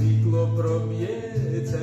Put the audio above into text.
світло проб'ється.